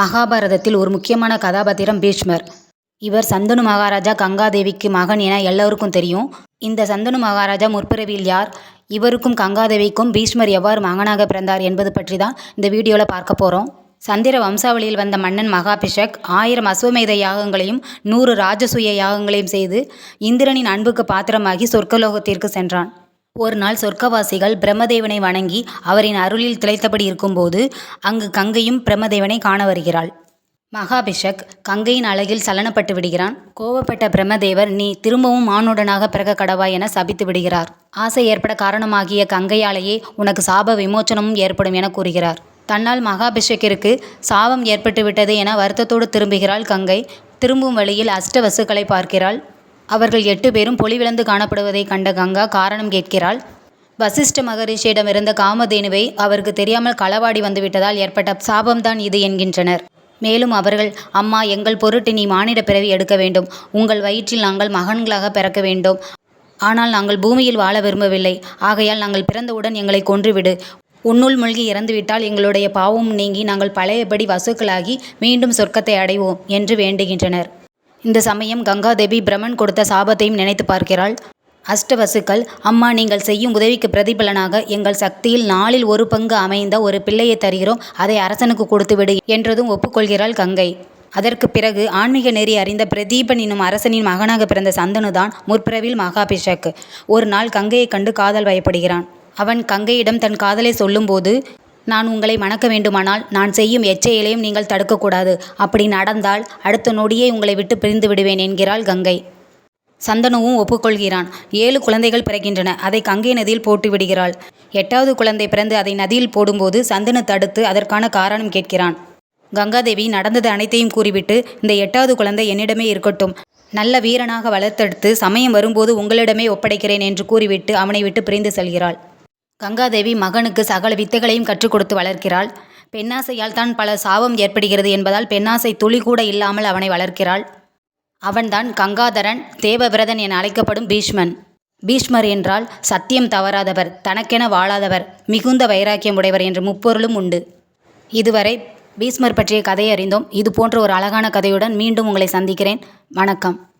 மகாபாரதத்தில் ஒரு முக்கியமான கதாபாத்திரம் பீஷ்மர். இவர் சந்தனு மகாராஜா கங்காதேவிக்கு மகன் என எல்லோருக்கும் தெரியும். இந்த சந்தனு மகாராஜா முற்பிறவியில் யார்? இவருக்கும் கங்காதேவிக்கும் பீஷ்மர் எவ்வாறு மகனாக பிறந்தார் என்பது பற்றி தான் இந்த வீடியோவில் பார்க்க போகிறோம் சந்திர வம்சாவளியில் வந்த மன்னன் மகாபிஷக் ஆயிரம் அஸ்வமேத யாகங்களையும் நூறு ராஜசூய யாகங்களையும் செய்து இந்திரனின் அன்புக்கு பாத்திரமாகி சொர்க்கலோகத்திற்கு சென்றான். ஒரு நாள் சொர்க்கவாசிகள் பிரம்மதேவனை வணங்கி அவரின் அருளில் திளைத்தபடி இருக்கும்போது அங்கு கங்கையும் பிரம்மதேவனை காண வருகிறாள். மகாபிஷக் கங்கையின் அழகில் சலனப்பட்டு விடுகிறான். கோபப்பட்ட பிரம்மதேவர் நீ திரும்பவும் மானுடனாக பிறக்க கடவாய் என சபித்து விடுகிறார். ஆசை ஏற்பட காரணமாகிய கங்கையாலேயே உனக்கு சாப விமோச்சனமும் ஏற்படும் என கூறுகிறார். தன்னால் மகாபிஷக்கிற்கு சாபம் ஏற்பட்டு விட்டது என வருத்தத்தோடு திரும்புகிறாள் கங்கை. திரும்பும் வழியில் அஷ்ட வசுக்களை பார்க்கிறாள். அவர்கள் எட்டு பேரும் பொலிவிழந்து காணப்படுவதைக் கண்ட கங்கா காரணம் கேட்கிறாள். வசிஷ்ட மகரிஷியிடமிருந்த காமதேனுவை அவருக்கு தெரியாமல் களவாடி வந்துவிட்டதால் ஏற்பட்ட சாபம்தான் இது என்கின்றனர். மேலும் அவர்கள் அம்மா எங்கள் பொருட்டு நீ மானிட பிறவி எடுக்க வேண்டும். உங்கள் வயிற்றில் நாங்கள் மகன்களாக பிறக்க வேண்டும். ஆனால் நாங்கள் பூமியில் வாழ விரும்பவில்லை. ஆகையால் நாங்கள் பிறந்தவுடன் எங்களை கொன்றுவிடு. உன்னுள் மூழ்கி இறந்துவிட்டால் எங்களுடைய பாவம் நீங்கி நாங்கள் பழையபடி வசுக்களாகி மீண்டும் சொர்க்கத்தை அடைவோம் என்று வேண்டுகின்றனர். இந்த சமயம் கங்காதேவி பிரமன் கொடுத்த சாபத்தையும் நினைத்து பார்க்கிறாள். அஷ்டவசுக்கள் அம்மா நீங்கள் செய்யும் உதவிக்கு பிரதிபலனாக எங்கள் சக்தியில் நாளில் ஒரு பங்கு அமைந்த ஒரு பிள்ளையை தருகிறோம். அதை அரசனுக்கு கொடுத்துவிடு என்றதும் ஒப்புக்கொள்கிறாள் கங்கை. அதற்கு பிறகு ஆன்மீக நெறி அறிந்த பிரதீபன் என்னும் அரசனின் மகனாக பிறந்த சந்தனுதான் முற்பிறவில் மகாபிஷக். ஒரு நாள் கங்கையை கண்டு காதல் வயப்படுகிறான் அவன் கங்கையிடம் தன் காதலை சொல்லும்போது நான் உங்களை மணக்க வேண்டுமானால் நான் செய்யும் எச்சையிலையும் நீங்கள் தடுக்கக்கூடாது. அப்படி நடந்தால் அடுத்த நொடியே உங்களை விட்டு பிரிந்து விடுவேன் என்கிறாள் கங்கை. சந்தனுவும் ஒப்புக்கொள்கிறான். ஏழு குழந்தைகள் பிறக்கின்றன. அதை கங்கை நதியில் போட்டு விடுகிறாள். எட்டாவது குழந்தை பிறந்து அதை நதியில் போடும்போது சந்தனு தடுத்து அதற்கான காரணம் கேட்கிறான். கங்காதேவி நடந்தது அனைத்தையும் கூறிவிட்டு இந்த எட்டாவது குழந்தை என்னிடமே இருக்கட்டும். நல்ல வீரனாக வளர்த்தெடுத்து சமயம் வரும்போது உங்களிடமே ஒப்படைக்கிறேன் என்று கூறிவிட்டு அவனை விட்டு பிரிந்து செல்கிறாள். கங்காதேவி மகனுக்கு சகல வித்தைகளையும் கற்றுக் கொடுத்து வளர்க்கிறாள். பெண்ணாசையால் தான் பல சாபம் ஏற்படுகிறது என்பதால் பெண்ணாசை துளி கூட இல்லாமல் அவனை வளர்க்கிறாள். அவன்தான் கங்காதரன் தேவவிரதன் என அழைக்கப்படும் பீஷ்மன். பீஷ்மர் என்றால் சத்தியம் தவறாதவர் தனக்கென வாழாதவர் மிகுந்த வைராக்கியம் உடையவர் என்ற முப்பொருளும் உண்டு. இதுவரை பீஷ்மர் பற்றிய கதையை அறிந்தோம். இது போன்ற ஒரு அழகான கதையுடன் மீண்டும் உங்களை சந்திக்கிறேன். வணக்கம்.